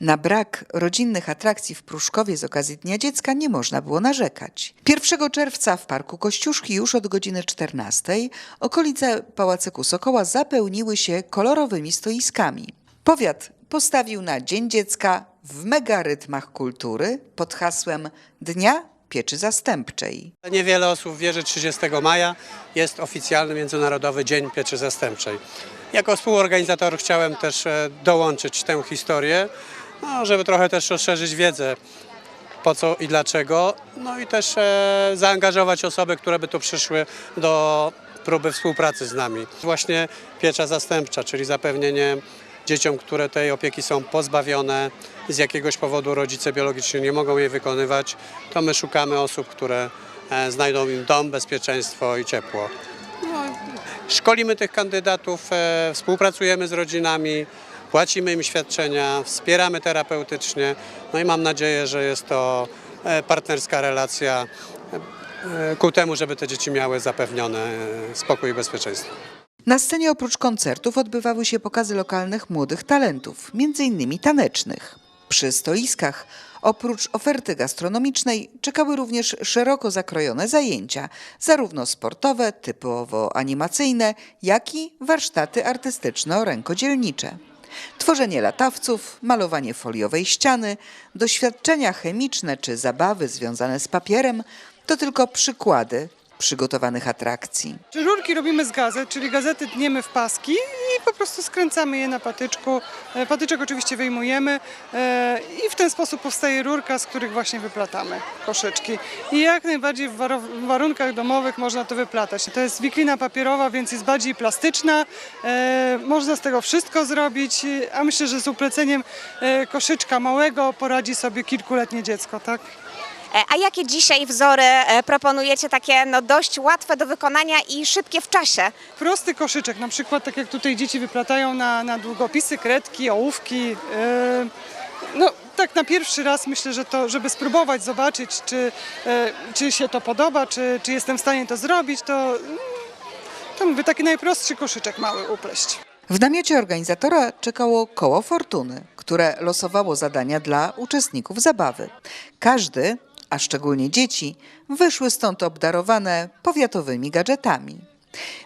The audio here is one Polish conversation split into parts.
Na brak rodzinnych atrakcji w Pruszkowie z okazji Dnia Dziecka nie można było narzekać. 1 czerwca w Parku Kościuszki już od godziny 14 okolice Pałacyku Sokoła zapełniły się kolorowymi stoiskami. Powiat postawił na Dzień Dziecka w megarytmach kultury pod hasłem Dnia Pieczy Zastępczej. Niewiele osób wie, że 30 maja jest oficjalny Międzynarodowy Dzień Pieczy Zastępczej. Jako współorganizator chciałem też e, dołączyć tę historię, no, żeby trochę też rozszerzyć wiedzę po co i dlaczego, no i też e, zaangażować osoby, które by tu przyszły do próby współpracy z nami. Właśnie piecza zastępcza, czyli zapewnienie dzieciom, które tej opieki są pozbawione, z jakiegoś powodu rodzice biologiczni nie mogą jej wykonywać, to my szukamy osób, które e, znajdą im dom, bezpieczeństwo i ciepło. No, szkolimy tych kandydatów, e, współpracujemy z rodzinami, płacimy im świadczenia, wspieramy terapeutycznie, no i mam nadzieję, że jest to e, partnerska relacja e, ku temu, żeby te dzieci miały zapewnione spokój i bezpieczeństwo. Na scenie oprócz koncertów odbywały się pokazy lokalnych młodych talentów, m.in. tanecznych. Przy stoiskach oprócz oferty gastronomicznej czekały również szeroko zakrojone zajęcia, zarówno sportowe, typowo animacyjne, jak i warsztaty artystyczno-rękodzielnicze. Tworzenie latawców, malowanie foliowej ściany, doświadczenia chemiczne czy zabawy związane z papierem to tylko przykłady przygotowanych atrakcji. Rurki robimy z gazet, czyli gazety tniemy w paski i po prostu skręcamy je na patyczku. E, Patyczek oczywiście wyjmujemy e, i w ten sposób powstaje rurka, z których właśnie wyplatamy koszyczki. I jak najbardziej w warunkach domowych można to wyplatać. To jest wiklina papierowa, więc jest bardziej plastyczna. E, Można z tego wszystko zrobić, a myślę, że z upleceniem koszyczka małego poradzi sobie kilkuletnie dziecko, tak? E, A jakie dzisiaj wzory e, proponujecie takie no, dość łatwe do wykonania i szybkie w czasie? prosty koszyczek, na przykład tak jak tutaj dzieci wyplatają na, na długopisy, kredki, ołówki. Yy, no tak na pierwszy raz myślę, że to, żeby spróbować, zobaczyć, czy, czy się to podoba, czy, czy jestem w stanie to zrobić, to, mm, to mówię, taki najprostszy koszyczek mały upleść. W namiocie organizatora czekało koło fortuny, które losowało zadania dla uczestników zabawy. Każdy, a szczególnie dzieci, wyszły stąd obdarowane powiatowymi gadżetami.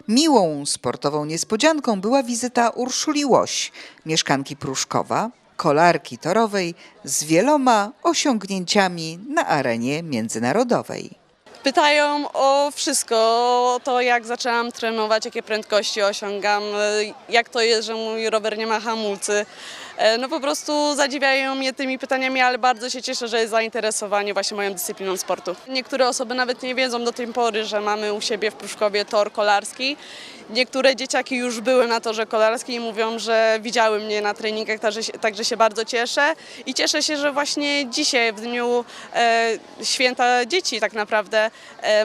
Miłą sportową niespodzianką była wizyta Urszuli Łoś, mieszkanki Pruszkowa, kolarki torowej z wieloma osiągnięciami na arenie międzynarodowej. Pytają o wszystko, o to jak zaczęłam trenować, jakie prędkości osiągam, e, jak to jest, że mój rower nie ma hamulcy. E, No po prostu zadziwiają mnie tymi pytaniami, ale bardzo się cieszę, że jest zainteresowanie właśnie moją dyscypliną sportu. Niektóre osoby nawet nie wiedzą do tej pory, że mamy u siebie w Pruszkowie tor kolarski. Niektóre dzieciaki już były na torze kolarskim i mówią, że widziały mnie na treningach, także, się- także się bardzo cieszę. I cieszę się, że właśnie dzisiaj, w dniu e, święta dzieci tak naprawdę,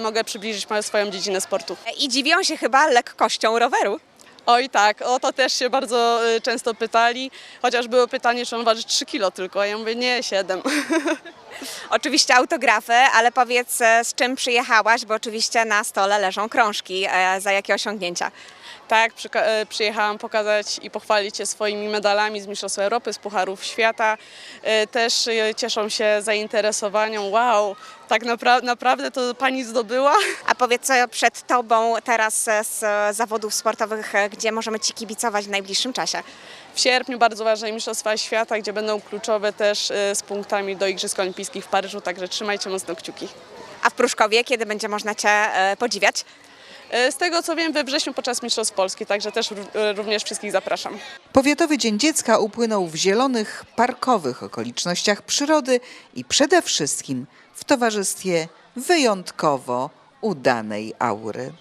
mogę przybliżyć moją swoją dziedzinę sportu. E, I dziwią się chyba lekkością roweru. Oj tak, o to też się bardzo e, często pytali, chociaż było pytanie, czy on waży 3 kilo tylko, a ja mówię nie, 7. Oczywiście autografy, ale powiedz e, z czym przyjechałaś, bo oczywiście na stole leżą krążki. E, Za jakie osiągnięcia? Tak, e, przyjechałam pokazać i pochwalić się swoimi medalami z Mistrzostw Europy, z Pucharów Świata. Też cieszą się zainteresowaniem. Wow, tak napra- naprawdę to pani zdobyła? A powiedz co przed tobą teraz z zawodów sportowych, gdzie możemy ci kibicować w najbliższym czasie? W sierpniu bardzo ważne Mistrzostwa Świata, gdzie będą kluczowe też z punktami do Igrzysk Olimpijskich w Paryżu, także trzymajcie mocno kciuki. A w Pruszkowie, kiedy będzie można cię e, podziwiać? E, Z tego co wiem, we wrześniu podczas Mistrzostw Polski, także też e, również wszystkich zapraszam. Powiatowy Dzień Dziecka upłynął w zielonych, parkowych okolicznościach przyrody i przede wszystkim w towarzystwie wyjątkowo udanej aury.